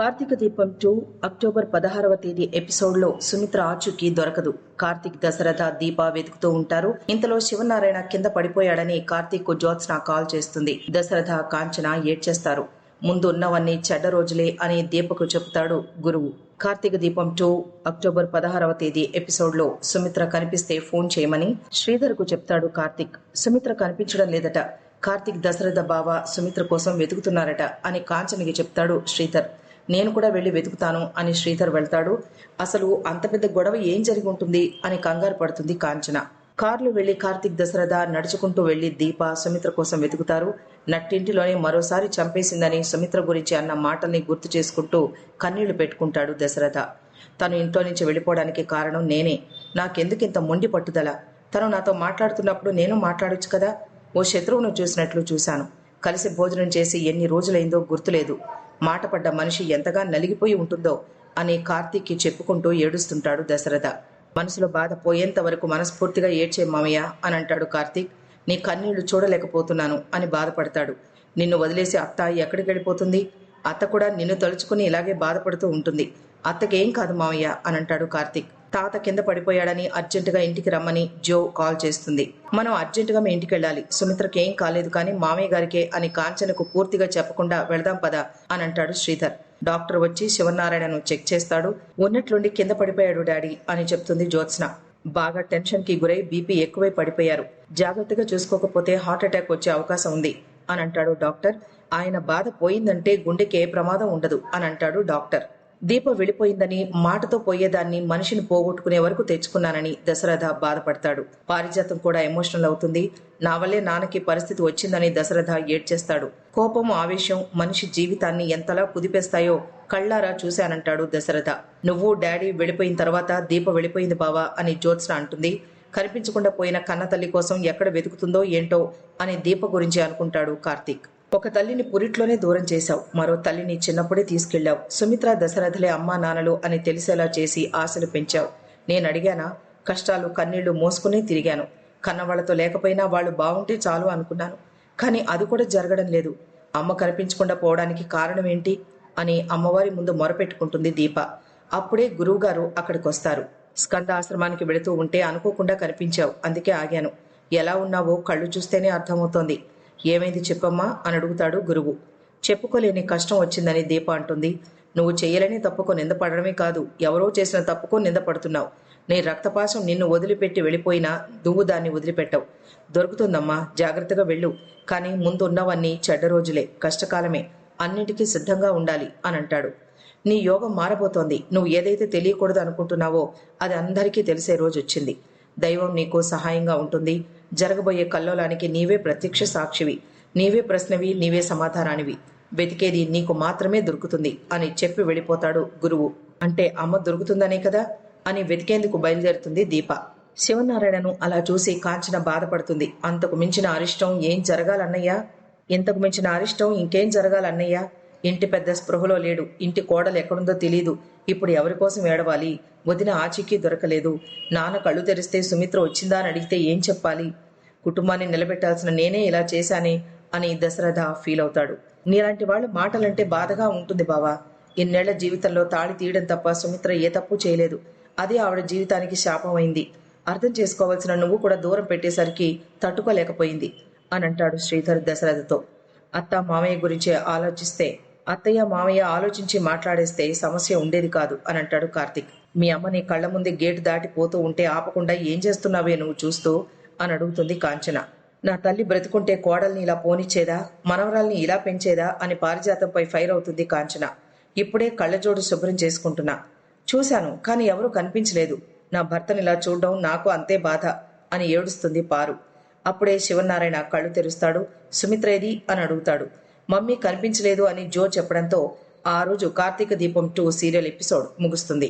కార్తీక దీపం two October పదహారవ తేదీ ఎపిసోడ్లో సుమిత్ర ఆచూకీ దొరకదు. కార్తీక్ దశరథ దీప వెతుకుతూ ఉంటారు. ఇంతలో శివనారాయణ కింద పడిపోయాడని కార్తీక్కు జ్యోత్స్న కాల్ చేస్తుంది. దశరథ కాంచన ఏడ్చేస్తారు. ముందున్నవన్నీ చెడ్డ రోజులే అని దీపకు చెబుతాడు గురువు. కార్తీక దీపం టూ అక్టోబర్ పదహారవ తేదీ ఎపిసోడ్లో సుమిత్ర కనిపిస్తే ఫోన్ చేయమని శ్రీధర్కు చెప్తాడు కార్తీక్. సుమిత్ర కనిపించడం లేదట. కార్తీక్ దశరథ బావ సుమిత్ర కోసం వెతుకుతున్నారట అని కాంచనకి చెప్తాడు శ్రీధర్. నేను కూడా వెళ్ళి వెతుకుతాను అని శ్రీధర్ వెళ్తాడు. అసలు అంత పెద్ద గొడవ ఏం జరిగి ఉంటుంది అని కంగారు పడుతుంది కాంచన. కార్లు వెళ్ళి కార్తీక్ దశరథ నడుచుకుంటూ వెళ్ళి దీప సుమిత్ర కోసం వెతుకుతారు. నట్టింటిలోనే మరోసారి చంపేసిందని సుమిత్ర గురించి అన్న మాటల్ని గుర్తు చేసుకుంటూ కన్నీళ్ళు పెట్టుకుంటాడు దశరథ. తను ఇంట్లో నుంచి వెళ్ళిపోవడానికి కారణం నేనే. నాకెందుకింత మొండి పట్టుదల? తను నాతో మాట్లాడుతున్నప్పుడు నేను మాట్లాడొచ్చు కదా? ఓ శత్రువును చూసినట్లు చూశాను. కలిసి భోజనం చేసి ఎన్ని రోజులైందో గుర్తులేదు. మాటపడ్డ మనిషి ఎంతగా నలిగిపోయి ఉంటుందో అని కార్తీక్కి చెప్పుకుంటూ ఏడుస్తుంటాడు దశరథ. మనసులో బాధ పోయేంత వరకు మనస్ఫూర్తిగా ఏడ్చే మామయ్య అని అంటాడు కార్తీక్. నీ కన్నీళ్ళు చూడలేకపోతున్నాను అని బాధపడతాడు. నిన్ను వదిలేసి అత్త ఎక్కడికి వెళ్ళిపోతుంది? అత్త కూడా నిన్ను తలుచుకుని ఇలాగే బాధపడుతూ ఉంటుంది. అత్తకేం కాదు మామయ్య అని అంటాడు కార్తీక్. తాత కింద పడిపోయాడని అర్జెంటుగా ఇంటికి రమ్మని జో కాల్ చేస్తుంది. మనం అర్జెంటుగా మీ ఇంటికి వెళ్ళాలి. సుమిత్రకి ఏం కాలేదు కానీ మామయ్య గారికే అని కాంచనకు పూర్తిగా చెప్పకుండా వెళదాం పదా అని అంటాడు శ్రీధర్. డాక్టర్ వచ్చి శివనారాయణను చెక్ చేస్తాడు. ఉన్నట్లుండి కింద పడిపోయాడు డాడీ అని చెప్తుంది జ్యోత్స్న. బాగా టెన్షన్కి గురై బీపీ ఎక్కువై పడిపోయారు. జాగ్రత్తగా చూసుకోకపోతే హార్ట్ అటాక్ వచ్చే అవకాశం ఉంది అని అంటాడు డాక్టర్. ఆయన బాధ పోయిందంటే గుండెకి ఏ ప్రమాదం ఉండదు అని అంటాడు డాక్టర్. దీప వెళ్ళిపోయిందని మాటతో పోయేదాన్ని మనిషిని పోగొట్టుకునే వరకు తెచ్చుకున్నానని దశరథ బాధపడతాడు. పారిజాతం కూడా ఎమోషనల్ అవుతుంది. నా వల్లే నాన్నకి పరిస్థితి వచ్చిందని దశరథ ఏడ్చేస్తాడు. కోపం ఆవేశం మనిషి జీవితాన్ని ఎంతలా కుదిపేస్తాయో కళ్ళారా చూశానంటాడు దశరథ. నువ్వు డాడీ వెళ్ళిపోయిన తర్వాత దీప వెళ్ళిపోయింది బావా అని జ్యోత్స్న అంటుంది. కనిపించకుండా పోయిన కన్న తల్లి కోసం ఎక్కడ వెతుకుతుందో ఏంటో అని దీప గురించి అనుకుంటాడు కార్తీక్. ఒక తల్లిని పురిట్లోనే దూరం చేశావు. మరో తల్లిని చిన్నప్పుడే తీసుకెళ్ళావు సుమిత్ర దశరథలే అమ్మా నాన్నలు అని తెలిసేలా చేసి ఆశలు పెంచావు. నేను అడిగానా? కష్టాలు కన్నీళ్ళు మోసుకునే తిరిగాను. కన్నవాళ్ళతో లేకపోయినా వాళ్ళు బాగుంటే చాలు అనుకున్నాను. కానీ అది కూడా జరగడం లేదు. అమ్మ కనిపించకుండా పోవడానికి కారణం ఏంటి? అని అమ్మవారి ముందు మొరపెట్టుకుంటుంది దీప. అప్పుడే గురువుగారు అక్కడికి వస్తారు స్కంద ఆశ్రమానికి వెళుతూ ఉంటే అనుకోకుండా కనిపించావు. అందుకే ఆగాను. ఎలా ఉన్నావో కళ్ళు చూస్తేనే అర్థమవుతోంది. ఏమైంది చెప్పమ్మా అని అడుగుతాడు గురువు. చెప్పుకోలేని కష్టం వచ్చిందని దీప అంటుంది. నువ్వు చేయలేని తప్పుకు నిందపడడమే కాదు ఎవరో చేసిన తప్పుకు నిందపడుతున్నావు నీ రక్తపాశం నిన్ను వదిలిపెట్టి వెళ్ళిపోయినా నువ్వు దాన్ని వదిలిపెట్టవు. దొరుకుతుందమ్మా జాగ్రత్తగా వెళ్ళు. కానీ ముందున్నవన్నీ చెడ్డ రోజులే కష్టకాలమే. అన్నిటికీ సిద్ధంగా ఉండాలి అని అంటాడు. నీ యోగం మారబోతోంది. నువ్వు ఏదైతే తెలియకూడదు అనుకుంటున్నావో అది అందరికీ తెలిసే రోజు వచ్చింది దైవం నీకు సహాయంగా ఉంటుంది. జరగబోయే కల్లోలానికి నీవే ప్రత్యక్ష సాక్షివి. నీవే ప్రశ్నవి నీవే సమాధానానివి. వెతికేది నీకు మాత్రమే దొరుకుతుంది అని చెప్పి వెళ్ళిపోతాడు గురువు. అంటే అమ్మ దొరుకుతుందనే కదా? అని వెతికేందుకు బయలుదేరుతుంది దీప. శివనారాయణను అలా చూసి కాంచన బాధపడుతుంది. అంతకు మించిన అరిష్టం ఏం జరగాలన్నయ్యా? ఇంతకు మించిన అరిష్టం ఇంకేం జరగాలన్నయ్యా? ఇంటి పెద్ద స్పృహలో లేడు. ఇంటి కోడలు ఎక్కడుందో తెలీదు. ఇప్పుడు ఎవరి కోసం ఏడవాలి? వదిన ఆచికి దొరకలేదు. నాన్న కళ్ళు తెరిస్తే సుమిత్ర వచ్చిందా అని అడిగితే ఏం చెప్పాలి? కుటుంబాన్ని నిలబెట్టాల్సిన నేనే ఇలా చేశానే అని దశరథ ఫీల్ అవుతాడు. నీలాంటి వాళ్ళు మాటలంటే బాధగా ఉంటుంది బావా. ఇన్నేళ్ళ జీవితంలో తాళి తీయడం తప్ప సుమిత్ర ఏ తప్పు చేయలేదు. అది ఆవిడ జీవితానికి శాపమైంది. అర్థం చేసుకోవాల్సిన నువ్వు కూడా దూరం పెట్టేసరికి తట్టుకోలేకపోయింది అని అంటాడు శ్రీధర్ దశరథతో. అత్త మామయ్య గురించి ఆలోచిస్తే అత్తయ్య మామయ్య ఆలోచించి మాట్లాడేస్తే సమస్య ఉండేది కాదు అని అంటాడు కార్తిక్. మీ అమ్మ నీ కళ్ళ ముందే గేటు దాటి పోతూ ఉంటే ఆపకుండా ఏం చేస్తున్నావే నువ్వు చూస్తూ? అని అడుగుతుంది కాంచన. నా తల్లి బ్రతుకుంటే కోడల్ని ఇలా పోనిచ్చేదా? మనవరాల్ని ఇలా పెంచేదా? అని పారిజాతంపై ఫైర్ అవుతుంది కాంచన. ఇప్పుడే కళ్ళజోడు శుభ్రం చేసుకుంటున్నా. చూశాను కానీ ఎవరూ కనిపించలేదు. నా భర్తని ఇలా చూడడం నాకు అంతే బాధ అని ఏడుస్తుంది పారు. అప్పుడే శివనారాయణ కళ్ళు తెరుస్తాడు. సుమిత్రేది అని అడుగుతాడు. మమ్మీ కనిపించలేదు అని జో చెప్పడంతో ఆ రోజు కార్తీక దీపం టూ సీరియల్ ఎపిసోడ్ ముగుస్తుంది.